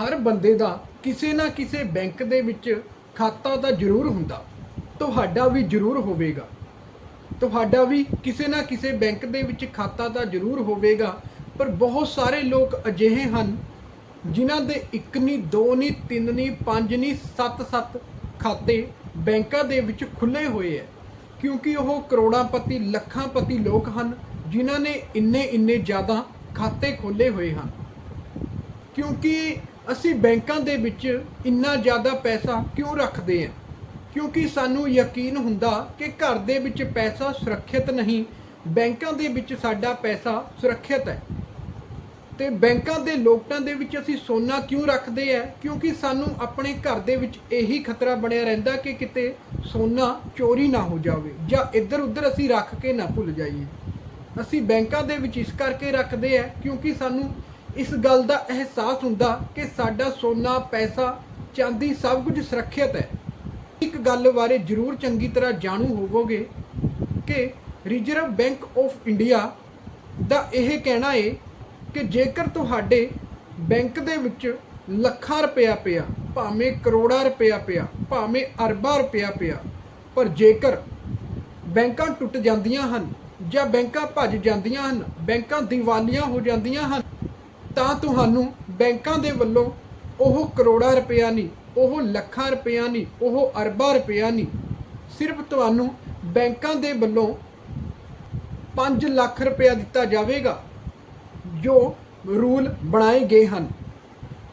ਹਰ ਬੰਦੇ ਦਾ ਕਿਸੇ ਨਾ ਕਿਸੇ ਬੈਂਕ ਦੇ ਵਿੱਚ ਖਾਤਾ ਤਾਂ ਜ਼ਰੂਰ ਹੁੰਦਾ। ਤੁਹਾਡਾ ਵੀ ਜ਼ਰੂਰ ਹੋਵੇਗਾ। ਤੁਹਾਡਾ ਵੀ ਕਿਸੇ ਨਾ ਕਿਸੇ ਬੈਂਕ ਦੇ ਵਿੱਚ ਖਾਤਾ ਤਾਂ ਜ਼ਰੂਰ ਹੋਵੇਗਾ, ਪਰ ਬਹੁਤ ਸਾਰੇ ਲੋਕ ਅਜਿਹੇ ਹਨ ਜਿਨ੍ਹਾਂ ਦੇ ਇੱਕ ਨਹੀਂ ਦੋ ਨਹੀਂ ਤਿੰਨ ਨਹੀਂ ਪੰਜ ਨਹੀਂ ਸੱਤ ਸੱਤ ਖਾਤੇ ਬੈਂਕਾਂ ਦੇ ਵਿੱਚ ਖੁੱਲੇ ਹੋਏ ਹੈ ਕਿਉਂਕਿ ਉਹ ਕਰੋੜਾਂਪਤੀ, ਲੱਖਾਂਪਤੀ ਲੋਕ ਹਨ ਜਿਨ੍ਹਾਂ ਨੇ ਇੰਨੇ ਇੰਨੇ ਜ਼ਿਆਦਾ ਖਾਤੇ ਖੋਲੇ ਹੋਏ ਹਨ। ਕਿਉਂਕਿ ਅਸੀਂ ਬੈਂਕਾਂ ਦੇ ਵਿੱਚ ਇੰਨਾ ਜ਼ਿਆਦਾ ਪੈਸਾ ਕਿਉਂ ਰੱਖਦੇ ਹਾਂ? ਕਿਉਂਕਿ ਸਾਨੂੰ ਯਕੀਨ ਹੁੰਦਾ ਕਿ ਘਰ ਦੇ ਵਿੱਚ ਪੈਸਾ ਸੁਰੱਖਿਅਤ ਨਹੀਂ, ਬੈਂਕਾਂ ਦੇ ਵਿੱਚ ਸਾਡਾ ਪੈਸਾ ਸੁਰੱਖਿਅਤ ਹੈ। ਤੇ ਬੈਂਕਾਂ ਦੇ ਲੋਕਾਂ ਦੇ ਵਿੱਚ ਅਸੀਂ ਸੋਨਾ ਕਿਉਂ ਰੱਖਦੇ ਆ ਕਿਉਂਕਿ ਸਾਨੂੰ ਆਪਣੇ ਘਰ ਦੇ ਵਿੱਚ ਇਹੀ ਖਤਰਾ ਬਣਿਆ ਰਹਿੰਦਾ ਕਿ ਕਿਤੇ ਸੋਨਾ ਚੋਰੀ ਨਾ ਹੋ ਜਾਵੇ ਜਾਂ ਇੱਧਰ ਉੱਧਰ ਅਸੀਂ ਰੱਖ ਕੇ ਨਾ ਭੁੱਲ ਜਾਈਏ। ਅਸੀਂ ਬੈਂਕਾਂ ਦੇ ਵਿੱਚ ਇਸ ਕਰਕੇ ਰੱਖਦੇ ਆ ਕਿਉਂਕਿ ਸਾਨੂੰ ਇਸ ਗੱਲ ਦਾ ਅਹਿਸਾਸ ਹੁੰਦਾ ਕਿ ਸਾਡਾ ਸੋਨਾ, ਪੈਸਾ, ਚਾਂਦੀ ਸਭ ਕੁਝ ਸੁਰੱਖਿਅਤ ਹੈ। ਇੱਕ ਗੱਲ ਬਾਰੇ ਜ਼ਰੂਰ ਚੰਗੀ ਤਰ੍ਹਾਂ ਜਾਣੂ ਹੋਵੋਗੇ ਕਿ ਰਿਜ਼ਰਵ ਬੈਂਕ ਆਫ ਇੰਡੀਆ ਦਾ ਇਹ ਕਹਿਣਾ ਹੈ ਕਿ ਜੇਕਰ ਤੁਹਾਡੇ ਬੈਂਕ ਦੇ ਵਿੱਚ ਲੱਖਾਂ ਰੁਪਇਆ ਪਿਆ, ਭਾਵੇਂ ਕਰੋੜਾਂ ਰੁਪਇਆ ਪਿਆ, ਭਾਵੇਂ ਅਰਬਾਂ ਰੁਪਇਆ ਪਿਆ, ਪਰ ਜੇਕਰ ਬੈਂਕਾਂ ਟੁੱਟ ਜਾਂਦੀਆਂ ਹਨ ਜਾਂ ਬੈਂਕਾਂ ਭੱਜ ਜਾਂਦੀਆਂ ਹਨ, ਬੈਂਕਾਂ ਦੀਵਾਲੀਆਂ ਹੋ ਜਾਂਦੀਆਂ ਹਨ ਤਾਂ ਤੁਹਾਨੂੰ ਬੈਂਕਾਂ ਦੇ ਵੱਲੋਂ ਉਹ ਕਰੋੜਾਂ ਰੁਪਇਆ ਨਹੀਂ, ਉਹ ਲੱਖਾਂ ਰੁਪਇਆ ਨਹੀਂ, ਉਹ ਅਰਬਾਂ ਰੁਪਇਆ ਨਹੀਂ, ਸਿਰਫ ਤੁਹਾਨੂੰ ਬੈਂਕਾਂ ਦੇ ਵੱਲੋਂ 5 ਲੱਖ ਰੁਪਇਆ ਦਿੱਤਾ ਜਾਵੇਗਾ, ਜੋ ਰੂਲ ਬਣਾਏ ਗਏ ਹਨ।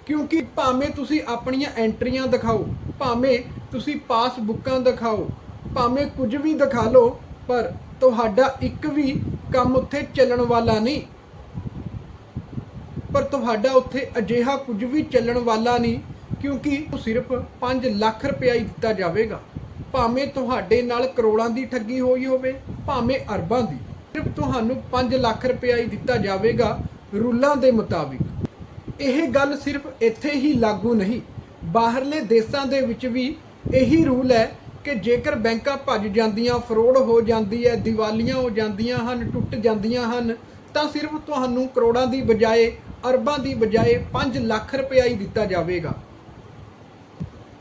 ਕਿਉਂਕਿ ਭਾਵੇਂ ਤੁਸੀਂ ਆਪਣੀਆਂ ਐਂਟਰੀਆਂ ਦਿਖਾਓ, ਭਾਵੇਂ ਤੁਸੀਂ ਪਾਸਬੁੱਕਾਂ ਦਿਖਾਓ, ਭਾਵੇਂ ਕੁਝ ਵੀ ਦਿਖਾ ਲਓ, ਪਰ ਤੁਹਾਡਾ ਇੱਕ ਵੀ ਕੰਮ ਉੱਥੇ ਚੱਲਣ ਵਾਲਾ ਨਹੀਂ। ਪਰ ਤੁਹਾਡਾ ਉੱਥੇ ਅਜਿਹਾ ਕੁਝ ਵੀ ਚੱਲਣ ਵਾਲਾ ਨਹੀਂ, ਕਿਉਂਕਿ ਉਹ ਸਿਰਫ 5 ਲੱਖ ਰੁਪਇਆ ਹੀ ਦਿੱਤਾ ਜਾਵੇਗਾ। ਭਾਵੇਂ ਤੁਹਾਡੇ ਨਾਲ ਕਰੋੜਾਂ ਦੀ ਠੱਗੀ ਹੋਈ ਹੋਵੇ, ਭਾਵੇਂ ਅਰਬਾਂ ਦੀ। ਸਿਰਫ ਤੁਹਾਨੂੰ 5 ਲੱਖ ਰੁਪਇਆ ਹੀ ਦਿੱਤਾ ਜਾਵੇਗਾ ਰੂਲਾਂ ਦੇ ਮੁਤਾਬਿਕ। ਇਹ ਗੱਲ ਸਿਰਫ ਇੱਥੇ ਹੀ ਲਾਗੂ ਨਹੀਂ, ਬਾਹਰਲੇ ਦੇਸ਼ਾਂ ਦੇ ਵਿੱਚ ਵੀ ਇਹੀ ਰੂਲ ਹੈ ਕਿ ਜੇਕਰ ਬੈਂਕਾਂ ਭੱਜ ਜਾਂਦੀਆਂ, ਫਰੋਡ ਹੋ ਜਾਂਦੀ ਹੈ, ਦੀਵਾਲੀਆਂ ਹੋ ਜਾਂਦੀਆਂ ਹਨ, ਟੁੱਟ ਜਾਂਦੀਆਂ ਹਨ, ਤਾਂ ਸਿਰਫ ਤੁਹਾਨੂੰ ਕਰੋੜਾਂ ਦੀ ਬਜਾਏ ਅਰਬਾਂ ਦੀ ਬਜਾਏ 5 ਲੱਖ ਰੁਪਇਆ ਹੀ ਦਿੱਤਾ ਜਾਵੇਗਾ।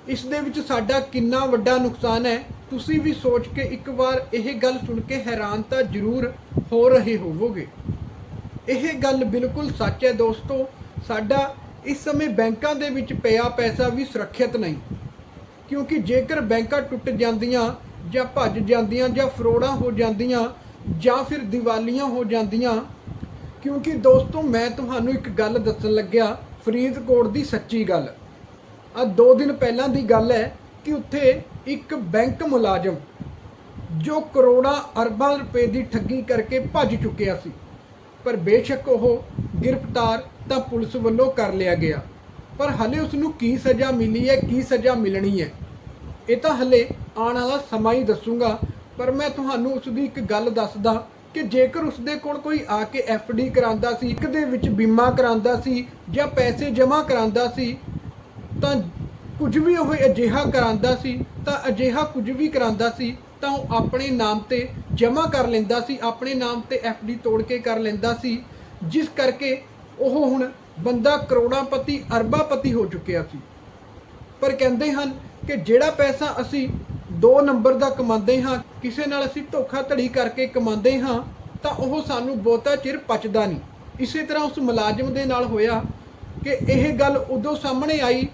ਇਸ ਦੇ ਵਿੱਚ ਸਾਡਾ ਕਿੰਨਾ ਵੱਡਾ ਨੁਕਸਾਨ ਹੈ, ਤੁਸੀਂ ਵੀ ਸੋਚ ਕੇ ਇੱਕ ਵਾਰ ਇਹ ਗੱਲ ਸੁਣ ਕੇ ਹੈਰਾਨ ਤਾਂ ਜ਼ਰੂਰ ਹੋ ਰਹੇ ਹੋਵੋਗੇ। ਇਹ ਗੱਲ ਬਿਲਕੁਲ ਸੱਚ ਹੈ ਦੋਸਤੋ, ਸਾਡਾ ਇਸ ਸਮੇਂ ਬੈਂਕਾਂ ਦੇ ਵਿੱਚ ਪਿਆ ਪੈਸਾ ਵੀ ਸੁਰੱਖਿਅਤ ਨਹੀਂ। ਕਿਉਂਕਿ ਜੇਕਰ ਬੈਂਕਾਂ ਟੁੱਟ ਜਾਂਦੀਆਂ, ਜਾਂ ਭੱਜ ਜਾਂਦੀਆਂ, ਜਾਂ ਫਰੋੜਾਂ ਹੋ ਜਾਂਦੀਆਂ, ਜਾਂ ਫਿਰ ਦੀਵਾਲੀਆਂ ਹੋ ਜਾਂਦੀਆਂ ਕਿਉਂਕਿ ਦੋਸਤੋ, ਮੈਂ ਤੁਹਾਨੂੰ ਇੱਕ ਗੱਲ ਦੱਸਣ ਲੱਗਿਆ, ਫਰੀਦਕੋਟ ਦੀ ਸੱਚੀ ਗੱਲ। ਆ ਦੋ ਦਿਨ ਪਹਿਲਾਂ ਦੀ ਗੱਲ ਹੈ ਕਿ ਉੱਥੇ ਇੱਕ ਬੈਂਕ ਮੁਲਾਜ਼ਮ, ਜੋ ਕਰੋੜਾਂ ਅਰਬਾਂ ਰੁਪਏ ਦੀ ਠੱਗੀ ਕਰਕੇ ਭੱਜ ਚੁੱਕਿਆ ਸੀ, ਪਰ ਬੇਸ਼ੱਕ ਉਹ ਗ੍ਰਿਫਤਾਰ ਤਾਂ ਪੁਲਿਸ ਵੱਲੋਂ ਕਰ ਲਿਆ ਗਿਆ। ਪਰ ਹਲੇ ਉਸ ਨੂੰ ਕੀ ਸਜ਼ਾ ਮਿਲੀ ਹੈ, ਕੀ ਸਜ਼ਾ ਮਿਲਣੀ ਹੈ, ਇਹ ਤਾਂ ਹਲੇ ਆਉਣ ਵਾਲਾ ਸਮਾਂ ਹੀ ਦੱਸੂਗਾ, ਪਰ ਮੈਂ ਤੁਹਾਨੂੰ ਉਸ ਦੀ ਇੱਕ ਗੱਲ ਦੱਸਦਾ ਕਿ ਜੇਕਰ ਉਸਦੇ ਕੋਲ ਕੋਈ ਆ ਕੇ ਡੀ ਕਰਾਂਦਾ ਸੀ, ਇੱਕ ਦੇ ਵਿੱਚ ਬੀਮਾ ਕਰਾਂਦਾ ਸੀ ਜਾਂ ਪੈਸੇ ਜਮ੍ਹਾਂ ਕਰਾਂਦਾ ਸੀ, ਤਾਂ ਕੁਝ ਵੀ ਉਹ ਅਜਿਹਾ ਕਰਾਂਦਾ ਸੀ, ਤਾਂ ਅਜਿਹਾ ਕੁਝ ਵੀ ਕਰਾਂਦਾ ਸੀ, ਤਾਂ ਉਹ ਆਪਣੇ ਨਾਮ ਤੇ ਜਮ੍ਹਾਂ ਕਰ ਲੈਂਦਾ ਸੀ, ਆਪਣੇ ਨਾਮ ਤੇ ਡੀ ਤੋੜ ਕੇ ਕਰ ਲੈਂਦਾ ਸੀ, ਜਿਸ ਕਰਕੇ ਉਹ ਹੁਣ ਬੰਦਾ ਕਰੋੜਾਂਪਤੀ, ਅਰਬਾਂਪਤੀ ਹੋ ਚੁੱਕਿਆ ਸੀ। ਪਰ ਕਹਿੰਦੇ ਹਨ ਕਿ ਜਿਹੜਾ ਪੈਸਾ ਅਸੀਂ 2 ਨੰਬਰ ਦਾ ਕਮਾਉਂਦੇ ਹਾਂ, ਕਿਸੇ ਨਾਲ ਅਸੀਂ ਧੋਖਾਧੜੀ ਕਰਕੇ ਕਮਾਉਂਦੇ ਹਾਂ, ਤਾਂ ਉਹ ਸਾਨੂੰ ਬਹੁਤਾ ਚਿਰ ਪਚਦਾ ਨਹੀਂ। ਇਸੇ ਤਰ੍ਹਾਂ ਉਸ ਮੁਲਾਜ਼ਮ ਦੇ ਨਾਲ ਹੋਇਆ ਕਿ ਇਹ ਗੱਲ ਉਦੋਂ ਸਾਹਮਣੇ ਆਈ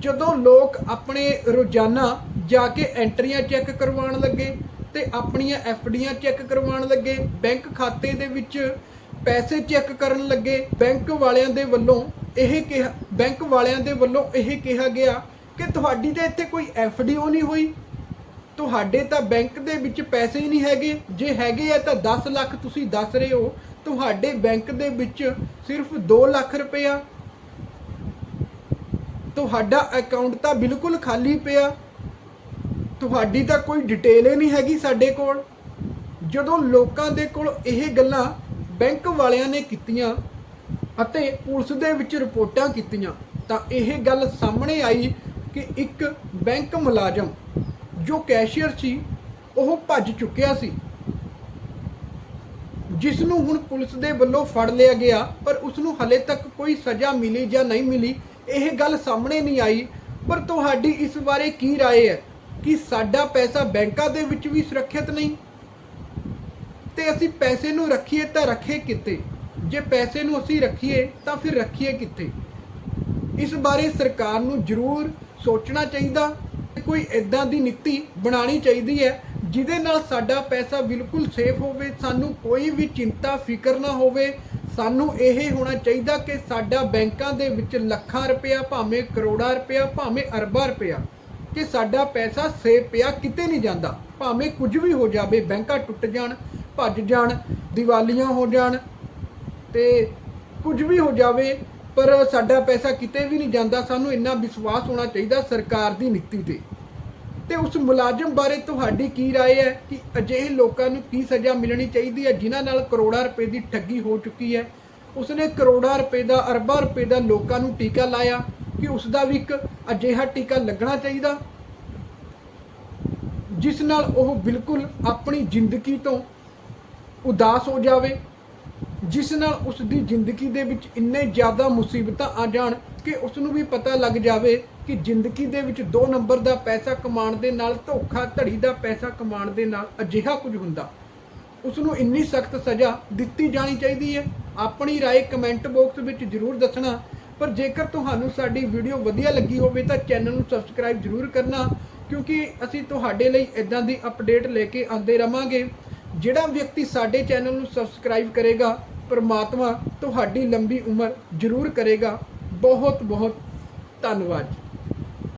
ਜਦੋਂ ਲੋਕ ਆਪਣੇ ਰੋਜ਼ਾਨਾ ਜਾ ਕੇ ਐਂਟਰੀਆਂ ਚੈੱਕ ਕਰਵਾਉਣ ਲੱਗੇ ਤੇ ਆਪਣੀਆਂ ਡੀਆਂ ਚੈੱਕ ਕਰਵਾਉਣ ਲੱਗੇ, ਬੈਂਕ ਖਾਤੇ ਦੇ ਵਿੱਚ ਪੈਸੇ ਚੈੱਕ ਕਰਨ ਲੱਗੇ। ਬੈਂਕ ਵਾਲਿਆਂ ਦੇ ਵੱਲੋਂ ਇਹ ਕਿਹਾ, ਬੈਂਕ ਵਾਲਿਆਂ ਦੇ ਵੱਲੋਂ ਇਹ ਕਿਹਾ ਗਿਆ ਕਿ ਤੁਹਾਡੀ ਤਾਂ ਇੱਥੇ ਕੋਈ ਓ ਨਹੀਂ ਹੋਈ। ਤੁਹਾਡੇ ਤਾਂ ਬੈਂਕ ਦੇ ਵਿੱਚ ਪੈਸੇ ਹੀ ਨਹੀਂ ਹੈਗੇ। ਜੇ ਹੈਗੇ ਆ ਤਾਂ 10 ਲੱਖ ਤੁਸੀਂ ਦੱਸ ਰਹੇ ਹੋ। ਤੁਹਾਡੇ ਬੈਂਕ ਦੇ ਵਿੱਚ ਸਿਰਫ 2 ਲੱਖ ਰੁਪਇਆ ਤੁਹਾਡਾ ਅਕਾਊਂਟ ਤਾਂ ਬਿਲਕੁਲ ਖਾਲੀ ਪਿਆ। ਤੁਹਾਡੀ ਤਾਂ ਕੋਈ ਡਿਟੇਲ ਹੀ ਨਹੀਂ ਹੈਗੀ ਸਾਡੇ ਕੋਲ। ਜਦੋਂ ਲੋਕਾਂ ਦੇ ਕੋਲ ਇਹ ਗੱਲਾਂ ਬੈਂਕ ਵਾਲਿਆਂ ਨੇ ਕੀਤੀਆਂ ਅਤੇ ਪੁਲਿਸ ਦੇ ਵਿੱਚ ਰਿਪੋਰਟਾਂ ਕੀਤੀਆਂ, ਤਾਂ ਇਹ ਗੱਲ ਸਾਹਮਣੇ ਆਈ ਕਿ ਇੱਕ ਬੈਂਕ ਮੁਲਾਜ਼ਮ ਜੋ ਕੈਸ਼ੀਅਰ ਸੀ ਉਹ ਭੱਜ ਚੁੱਕਿਆ ਸੀ ਜਿਸ ਨੂੰ ਹੁਣ ਪੁਲਿਸ ਦੇ ਵੱਲੋਂ ਫੜ ਲਿਆ ਗਿਆ ਪਰ ਉਸ ਨੂੰ ਹਲੇ ਤੱਕ ਕੋਈ ਸਜ਼ਾ ਮਿਲੀ ਜਾਂ ਨਹੀਂ ਮਿਲੀ ਇਹ ਗੱਲ ਸਾਹਮਣੇ ਨਹੀਂ ਆਈ ਪਰ ਤੁਹਾਡੀ ਇਸ ਬਾਰੇ ਕੀ رائے ਹੈ ਕਿ ਸਾਡਾ ਪੈਸਾ ਬੈਂਕਾਂ ਦੇ ਵਿੱਚ ਵੀ ਸੁਰੱਖਿਅਤ ਨਹੀਂ ਤੇ ਅਸੀਂ ਪੈਸੇ ਨੂੰ ਰੱਖੀਏ ਤਾਂ ਰੱਖੇ ਕਿੱਥੇ ਜੇ ਪੈਸੇ ਨੂੰ ਅਸੀਂ ਰੱਖੀਏ ਤਾਂ ਫਿਰ ਰੱਖੀਏ ਕਿੱਥੇ ਇਸ ਬਾਰੇ ਸਰਕਾਰ ਨੂੰ ਜ਼ਰੂਰ ਸੋਚਣਾ ਚਾਹੀਦਾ ਕੋਈ ਇਦਾਂ ਦੀ ਨੀਤੀ ਬਣਾਉਣੀ ਚਾਹੀਦੀ ਹੈ, ਜਿਹਦੇ ਨਾਲ ਸਾਡਾ ਪੈਸਾ ਬਿਲਕੁਲ ਸੇਫ ਹੋਵੇ, ਸਾਨੂੰ ਕੋਈ ਵੀ ਚਿੰਤਾ, ਫਿਕਰ ਨਾ ਹੋਵੇ। ਸਾਨੂੰ ਇਹ ਹੋਣਾ ਚਾਹੀਦਾ ਕਿ ਸਾਡਾ ਬੈਂਕਾਂ ਦੇ ਵਿੱਚ ਲੱਖਾਂ ਰੁਪਇਆ, ਭਾਵੇਂ ਕਰੋੜਾਂ ਰੁਪਇਆ, ਭਾਵੇਂ ਅਰਬਾਂ ਰੁਪਇਆ, ਕਿ ਸਾਡਾ ਪੈਸਾ ਸੇਫ ਪਿਆ, ਕਿਤੇ ਨਹੀਂ ਜਾਂਦਾ। ਭਾਵੇਂ ਕੁਝ ਵੀ ਹੋ ਜਾਵੇ, ਬੈਂਕਾਂ ਟੁੱਟ ਜਾਣ, ਭੱਜ ਜਾਣ, ਦੀਵਾਲੀਆਂ ਹੋ ਜਾਣ, ਤੇ ਕੁਝ ਵੀ ਹੋ ਜਾਵੇ ਪਰ ਸਾਡਾ ਪੈਸਾ ਕਿਤੇ ਵੀ ਨਹੀਂ ਜਾਂਦਾ ਸਾਨੂੰ ਇੰਨਾ ਵਿਸ਼ਵਾਸ ਹੋਣਾ ਚਾਹੀਦਾ ਸਰਕਾਰ ਦੀ ਨੀਤੀ ਤੇ ਤੇ ਉਸ ਮੁਲਾਜ਼ਮ ਬਾਰੇ ਤੁਹਾਡੀ ਕੀ رائے ਹੈ ਕਿ ਅਜਿਹੇ ਲੋਕਾਂ ਨੂੰ ਕੀ ਸਜ਼ਾ ਮਿਲਣੀ ਚਾਹੀਦੀ ਹੈ ਜਿਨ੍ਹਾਂ ਨਾਲ ਕਰੋੜਾਂ ਰੁਪਏ ਦੀ ਠੱਗੀ ਹੋ ਚੁੱਕੀ ਹੈ ਉਸਨੇ ਕਰੋੜਾਂ ਰੁਪਏ ਦਾ ਅਰਬਾਂ ਰੁਪਏ ਦਾ ਲੋਕਾਂ ਨੂੰ ਟੀਕਾ ਲਾਇਆ ਕਿ ਉਸ ਦਾ ਵੀ ਇੱਕ ਅਜਿਹਾ ਟੀਕਾ ਲੱਗਣਾ ਚਾਹੀਦਾ ਜਿਸ ਨਾਲ ਉਹ ਬਿਲਕੁਲ ਆਪਣੀ ਜ਼ਿੰਦਗੀ ਤੋਂ ਉਦਾਸ ਹੋ ਜਾਵੇ ਜਿਸ ਨਾਲ ਉਸ ਦੀ ਜ਼ਿੰਦਗੀ ਦੇ ਵਿੱਚ ਇੰਨੇ ਜ਼ਿਆਦਾ ਮੁਸੀਬਤਾਂ ਆ ਜਾਣ ਕਿ ਉਸ ਨੂੰ ਵੀ ਪਤਾ ਲੱਗ ਜਾਵੇ ਕਿ ਜ਼ਿੰਦਗੀ ਦੇ ਵਿੱਚ 2 ਨੰਬਰ ਦਾ ਪੈਸਾ ਕਮਾਉਣ ਦੇ ਨਾਲ ਧੋਖਾ ਧੜੀ ਦਾ ਪੈਸਾ ਕਮਾਉਣ ਦੇ ਨਾਲ ਅਜਿਹਾ ਕੁਝ ਹੁੰਦਾ ਉਸ ਨੂੰ ਇੰਨੀ ਸਖਤ ਸਜ਼ਾ ਦਿੱਤੀ ਜਾਣੀ ਚਾਹੀਦੀ ਹੈ ਆਪਣੀ رائے ਕਮੈਂਟ ਬਾਕਸ ਵਿੱਚ ਜ਼ਰੂਰ ਦੱਸਣਾ ਪਰ ਜੇਕਰ ਤੁਹਾਨੂੰ ਸਾਡੀ ਵੀਡੀਓ ਵਧੀਆ ਲੱਗੀ ਹੋਵੇ ਤਾਂ ਚੈਨਲ ਨੂੰ ਸਬਸਕ੍ਰਾਈਬ ਜ਼ਰੂਰ ਕਰਨਾ ਕਿਉਂਕਿ ਅਸੀਂ ਤੁਹਾਡੇ ਲਈ ਇਦਾਂ ਦੀ ਅਪਡੇਟ ਲੈ ਕੇ ਆਉਂਦੇ ਰਵਾਂਗੇ ਜਿਹੜਾ ਵਿਅਕਤੀ ਸਾਡੇ ਚੈਨਲ ਨੂੰ ਸਬਸਕ੍ਰਾਈਬ ਕਰੇਗਾ ਪਰਮਾਤਮਾ ਤੁਹਾਡੀ ਲੰਬੀ ਉਮਰ ਜ਼ਰੂਰ ਕਰੇਗਾ। ਬਹੁਤ ਬਹੁਤ ਧੰਨਵਾਦ